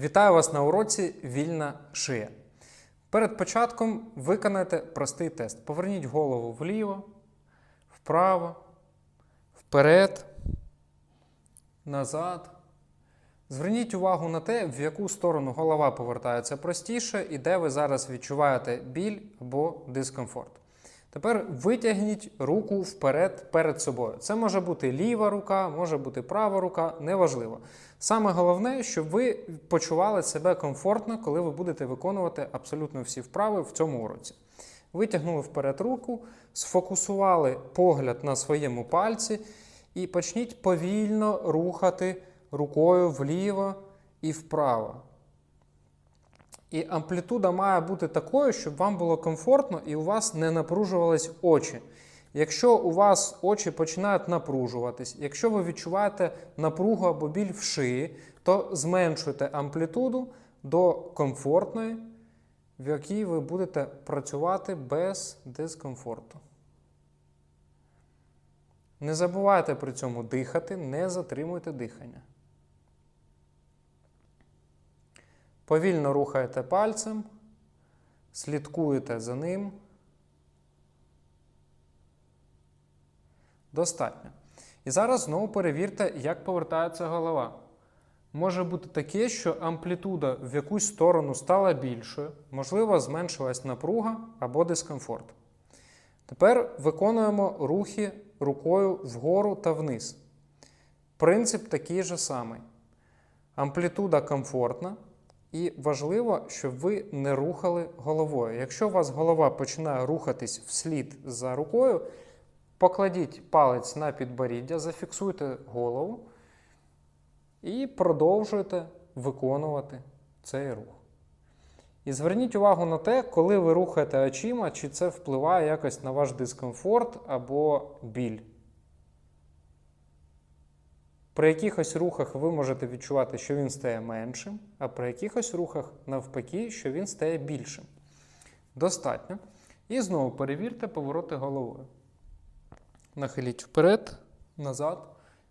Вітаю вас на уроці Вільна шия. Перед початком виконайте простий тест. Поверніть голову вліво, вправо, вперед, назад. Зверніть увагу на те, в яку сторону голова повертається простіше і де ви зараз відчуваєте біль або дискомфорт. Тепер витягніть руку вперед перед собою. Це може бути ліва рука, може бути права рука, неважливо. Саме головне, щоб ви почували себе комфортно, коли ви будете виконувати абсолютно всі вправи в цьому уроці. Витягнули вперед руку, сфокусували погляд на своєму пальці і почніть повільно рухати рукою вліво і вправо. І амплітуда має бути такою, щоб вам було комфортно і у вас не напружувались очі. Якщо у вас очі починають напружуватись, якщо ви відчуваєте напругу або біль в шиї, то зменшуйте амплітуду до комфортної, в якій ви будете працювати без дискомфорту. Не забувайте при цьому дихати, не затримуйте дихання. Повільно рухаєте пальцем, слідкуєте за ним. Достатньо. І зараз знову перевірте, як повертається голова. Може бути таке, що амплітуда в якусь сторону стала більшою, можливо, зменшилась напруга або дискомфорт. Тепер виконуємо рухи рукою вгору та вниз. Принцип такий же самий. Амплітуда комфортна, і важливо, щоб ви не рухали головою. Якщо у вас голова починає рухатись вслід за рукою, покладіть палець на підборіддя, зафіксуйте голову і продовжуйте виконувати цей рух. І зверніть увагу на те, коли ви рухаєте очима, чи це впливає якось на ваш дискомфорт або біль. При якихось рухах ви можете відчувати, що він стає меншим, а при якихось рухах, навпаки, що він стає більшим. Достатньо. І знову перевірте повороти головою. Нахиліть вперед, назад.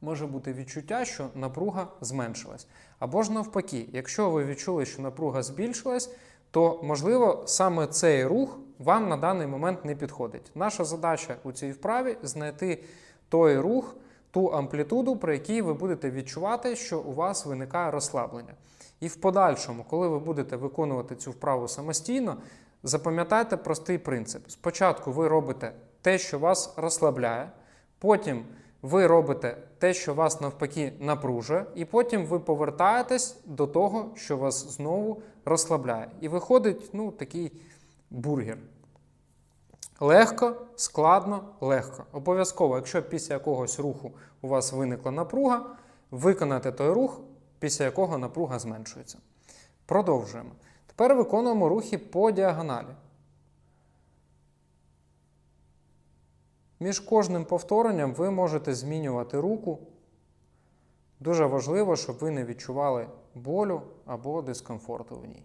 Може бути відчуття, що напруга зменшилась. Або ж навпаки, якщо ви відчули, що напруга збільшилась, то, можливо, саме цей рух вам на даний момент не підходить. Наша задача у цій вправі знайти той рух, ту амплітуду, при якій ви будете відчувати, що у вас виникає розслаблення. І в подальшому, коли ви будете виконувати цю вправу самостійно, запам'ятайте простий принцип. Спочатку ви робите те, що вас розслабляє, потім ви робите те, що вас навпаки напружує, і потім ви повертаєтесь до того, що вас знову розслабляє. І виходить ну, такий бургер. Легко, складно, легко. Обов'язково, якщо після якогось руху у вас виникла напруга, виконати той рух, після якого напруга зменшується. Продовжуємо. Тепер виконуємо рухи по діагоналі. Між кожним повторенням ви можете змінювати руку. Дуже важливо, щоб ви не відчували болю або дискомфорту в ній.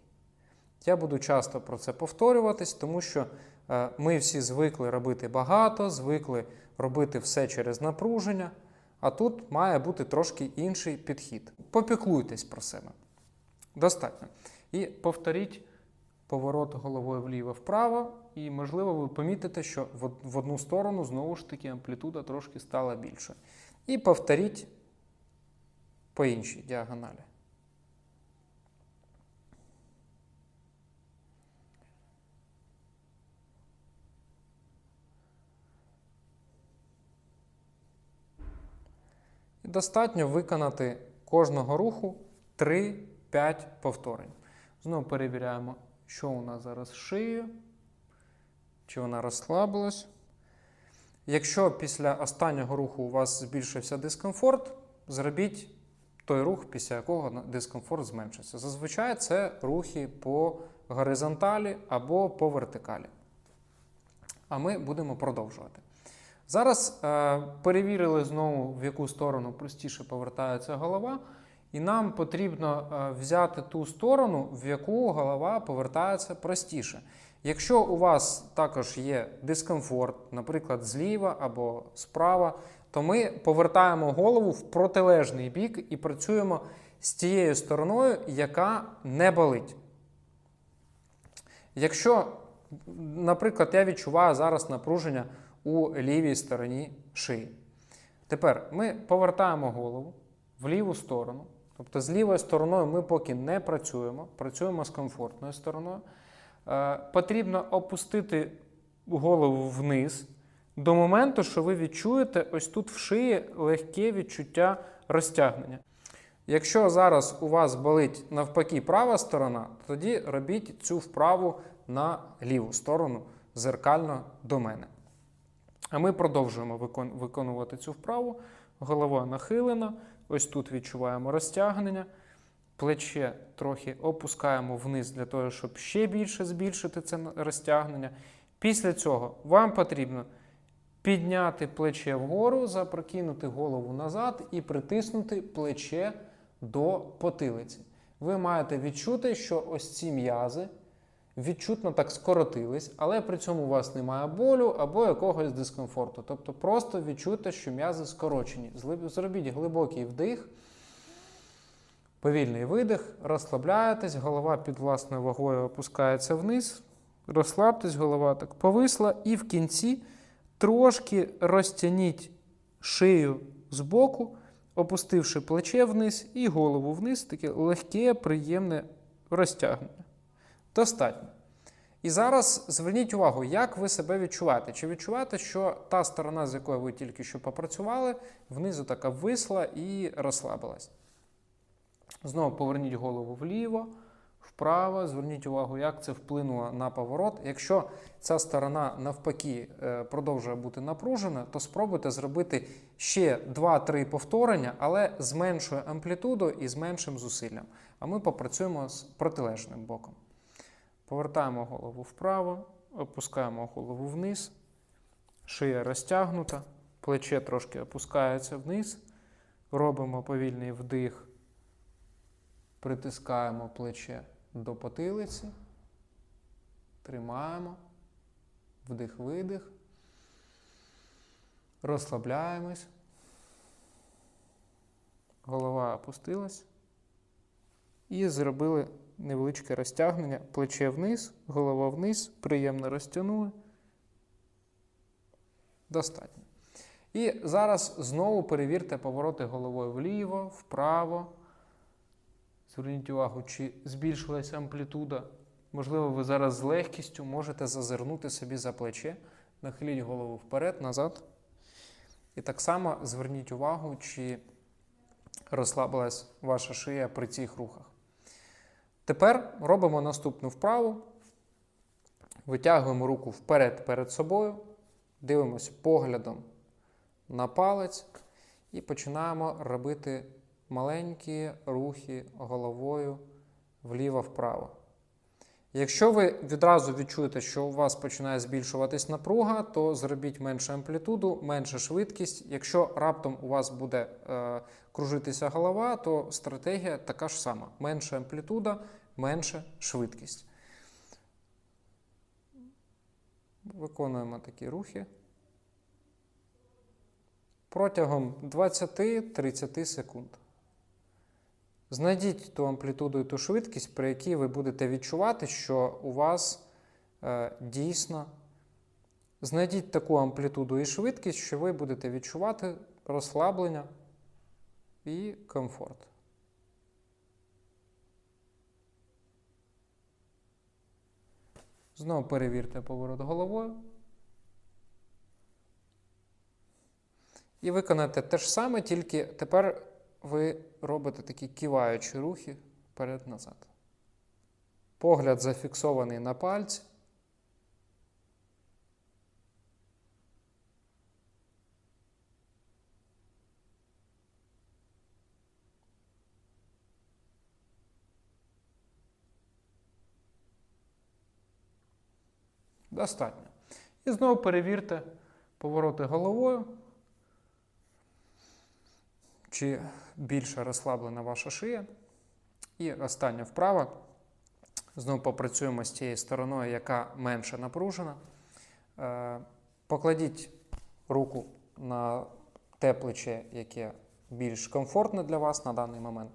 Я буду часто про це повторюватись, тому що е, ми всі звикли робити багато, звикли робити все через напруження, а тут має бути трошки інший підхід. Попіклуйтесь про себе. Достатньо. І повторіть поворот головою вліво-вправо, і, можливо, ви помітите, що в одну сторону знову ж таки амплітуда трошки стала більшою. І повторіть по іншій діагоналі. Достатньо виконати кожного руху 3-5 повторень. Знову перевіряємо, що у нас зараз з шиєю, чи вона розслабилась. Якщо після останнього руху у вас збільшився дискомфорт, зробіть той рух, після якого дискомфорт зменшиться. Зазвичай це рухи по горизонталі або по вертикалі. А ми будемо продовжувати. Зараз е, перевірили знову, в яку сторону простіше повертається голова, і нам потрібно е, взяти ту сторону, в яку голова повертається простіше. Якщо у вас також є дискомфорт, наприклад, зліва або справа, то ми повертаємо голову в протилежний бік і працюємо з тією стороною, яка не болить. Якщо, наприклад, я відчуваю зараз напруження у лівій стороні шиї. Тепер ми повертаємо голову в ліву сторону. Тобто з лівою стороною ми поки не працюємо, працюємо з комфортною стороною. Е, потрібно опустити голову вниз до моменту, що ви відчуєте ось тут в шиї легке відчуття розтягнення. Якщо зараз у вас болить навпаки права сторона, тоді робіть цю вправу на ліву сторону зеркально до мене. А ми продовжуємо виконувати цю вправу. Голова нахилена. Ось тут відчуваємо розтягнення. Плече трохи опускаємо вниз для того, щоб ще більше збільшити це розтягнення. Після цього вам потрібно підняти плече вгору, запрокинути голову назад і притиснути плече до потилиці. Ви маєте відчути, що ось ці м'язи відчутно так скоротились, але при цьому у вас немає болю або якогось дискомфорту. Тобто просто відчуйте, що м'язи скорочені. Зробіть глибокий вдих, повільний видих, розслабляєтесь, голова під власною вагою опускається вниз. Розслабтесь, голова так повисла, і в кінці трошки розтягніть шию збоку, опустивши плече вниз і голову вниз, таке легке, приємне розтягнення. Достатньо. І зараз зверніть увагу, як ви себе відчуваєте. Чи відчуваєте, що та сторона, з якою ви тільки що попрацювали, внизу така висла і розслабилась. Знову поверніть голову вліво, вправо. Зверніть увагу, як це вплинуло на поворот. Якщо ця сторона навпаки е, продовжує бути напружена, то спробуйте зробити ще 2-3 повторення, але з меншою амплітудою і з меншим зусиллям. А ми попрацюємо з протилежним боком. Повертаємо голову вправо, опускаємо голову вниз, шия розтягнута, плече трошки опускається вниз, робимо повільний вдих, притискаємо плече до потилиці, тримаємо, вдих-видих, розслабляємось, голова опустилась. І зробили невеличке розтягнення, плече вниз, голова вниз, приємно розтягнули. Достатньо. І зараз знову перевірте повороти головою вліво, вправо. Зверніть увагу, чи збільшилася амплітуда. Можливо, ви зараз з легкістю можете зазирнути собі за плече, нахиліть голову вперед, назад. І так само зверніть увагу, чи розслабилась ваша шия при цих рухах. Тепер робимо наступну вправу. Витягуємо руку вперед перед собою, дивимося поглядом на палець і починаємо робити маленькі рухи головою вліво-вправо. Якщо ви відразу відчуєте, що у вас починає збільшуватись напруга, то зробіть меншу амплітуду, меншу швидкість. Якщо раптом у вас буде е, кружитися голова, то стратегія така ж сама: менша амплітуда, менша швидкість. Виконуємо такі рухи протягом 20-30 секунд. Знайдіть ту амплітуду і ту швидкість, при якій ви будете відчувати, що у вас е, дійсно знайдіть таку амплітуду і швидкість, що ви будете відчувати розслаблення і комфорт. Знову перевірте поворот головою. І виконайте те ж саме, тільки тепер ви робите такі киваючі рухи вперед-назад. Погляд зафіксований на пальці. Достатньо. І знову перевірте повороти головою. Чи більше розслаблена ваша шия. І остання вправа. Знову попрацюємо з тією стороною, яка менше напружена. Е, Покладіть руку на те плече, яке більш комфортне для вас на даний момент.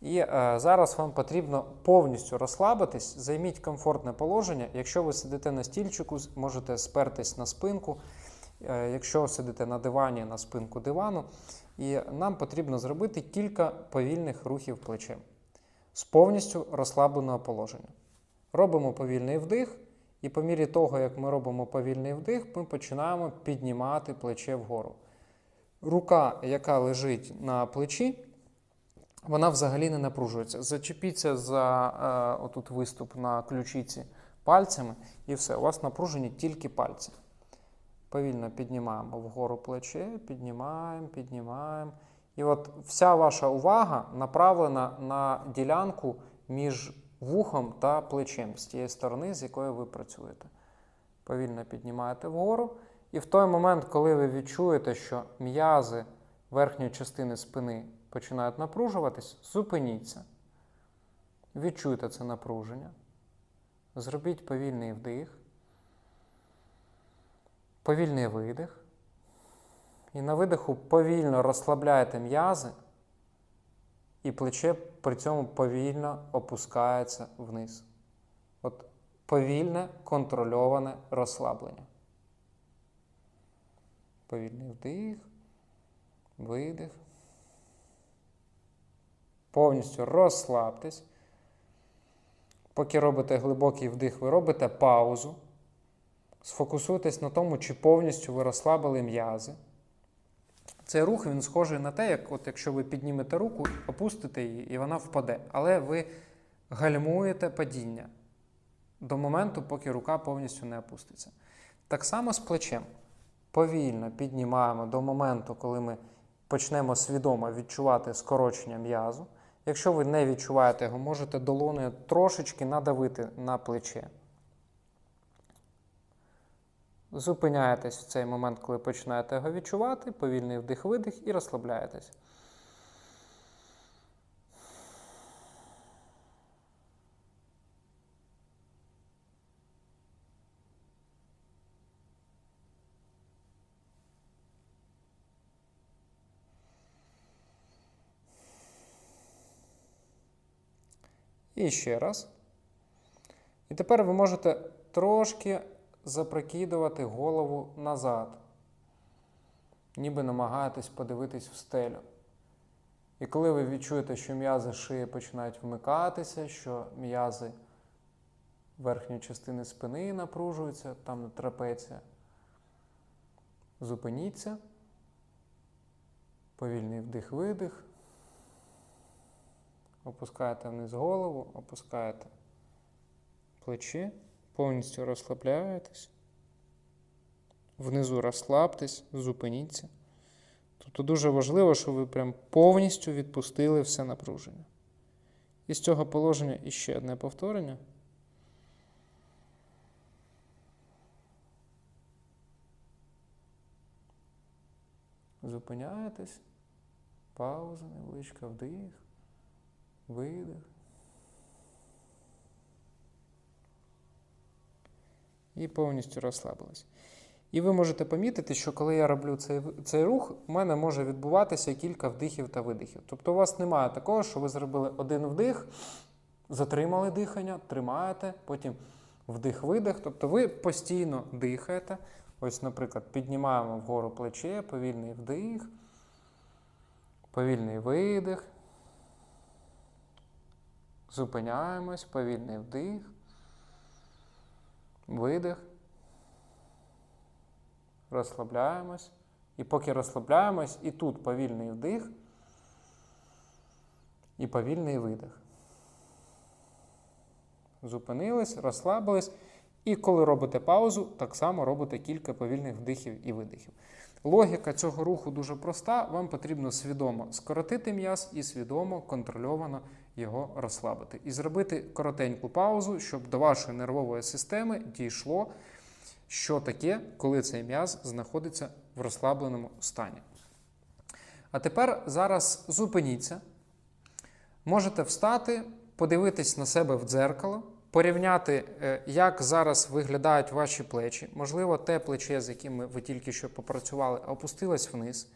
І е, зараз вам потрібно повністю розслабитись, займіть комфортне положення. Якщо ви сидите на стільчику, можете спертись на спинку. Е, якщо сидите на дивані, на спинку дивану. І нам потрібно зробити кілька повільних рухів плечем з повністю розслабленого положення. Робимо повільний вдих, і по мірі того, як ми робимо повільний вдих, ми починаємо піднімати плече вгору. Рука, яка лежить на плечі, вона взагалі не напружується. Зачепіться за е, отут виступ на ключиці пальцями, і все. У вас напружені тільки пальці. Повільно піднімаємо вгору плече, піднімаємо, піднімаємо. І от вся ваша увага направлена на ділянку між вухом та плечем з тієї сторони, з якої ви працюєте. Повільно піднімаєте вгору. І в той момент, коли ви відчуєте, що м'язи верхньої частини спини починають напружуватись, зупиніться. Відчуйте це напруження. Зробіть повільний вдих, повільний видих. І на видиху повільно розслабляєте м'язи, і плече при цьому повільно опускається вниз. От повільне контрольоване розслаблення. Повільний вдих, видих. Повністю розслабтесь. Поки робите глибокий вдих, ви робите паузу. Сфокусуйтесь на тому, чи повністю ви розслабили м'язи. Цей рух він схожий на те, як от якщо ви піднімете руку, опустите її, і вона впаде. Але ви гальмуєте падіння до моменту, поки рука повністю не опуститься. Так само з плечем. Повільно піднімаємо до моменту, коли ми почнемо свідомо відчувати скорочення м'язу. Якщо ви не відчуваєте його, можете долоною трошечки надавити на плече. Зупиняєтесь в цей момент, коли починаєте його відчувати, повільний вдих-видих і розслабляєтесь. І ще раз. І тепер ви можете трошки запрокидувати голову назад, ніби намагаєтесь подивитись в стелю. І коли ви відчуєте, що м'язи шиї починають вмикатися, що м'язи верхньої частини спини напружуються, там трапеція, зупиніться, повільний вдих-видих, опускаєте вниз голову, опускаєте плечі повністю розслабляєтесь, внизу розслабтесь, зупиніться. Тобто дуже важливо, щоб ви прям повністю відпустили все напруження. І з цього положення іще одне повторення. Зупиняєтесь, пауза, невеличка, вдих, видих. і повністю розслабились. І ви можете помітити, що коли я роблю цей, цей рух, у мене може відбуватися кілька вдихів та видихів. Тобто у вас немає такого, що ви зробили один вдих, затримали дихання, тримаєте, потім вдих-видих. Тобто ви постійно дихаєте. Ось, наприклад, піднімаємо вгору плече, повільний вдих, повільний видих. Зупиняємось, повільний вдих. Видих. Розслабляємось. І поки розслабляємось, і тут повільний вдих і повільний видих. Зупинились, розслабились. І коли робите паузу, так само робите кілька повільних вдихів і видихів. Логіка цього руху дуже проста. Вам потрібно свідомо скоротити м'яз і свідомо контрольовано його розслабити. І зробити коротеньку паузу, щоб до вашої нервової системи дійшло, що таке, коли цей м'яз знаходиться в розслабленому стані. А тепер зараз зупиніться. Можете встати, подивитись на себе в дзеркало, порівняти, е, як зараз виглядають ваші плечі. Можливо, те плече, з яким ви тільки що попрацювали, опустилось вниз.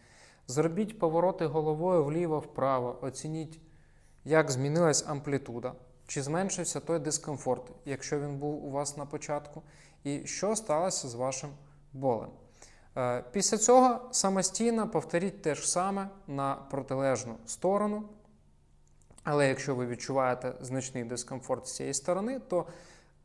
Зробіть повороти головою вліво-вправо, оцініть як змінилась амплітуда, чи зменшився той дискомфорт, якщо він був у вас на початку, і що сталося з вашим болем. Е, Після цього самостійно повторіть те ж саме на протилежну сторону. Але якщо ви відчуваєте значний дискомфорт з цієї сторони, то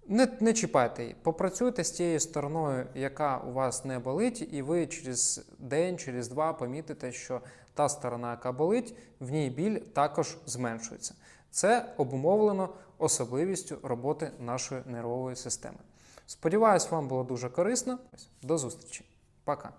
не, не чіпайте її. Попрацюйте з тією стороною, яка у вас не болить, і ви через день, через два помітите, що та сторона, яка болить, в ній біль також зменшується. Це обумовлено особливістю роботи нашої нервової системи. Сподіваюсь, вам було дуже корисно. До зустрічі. Пока.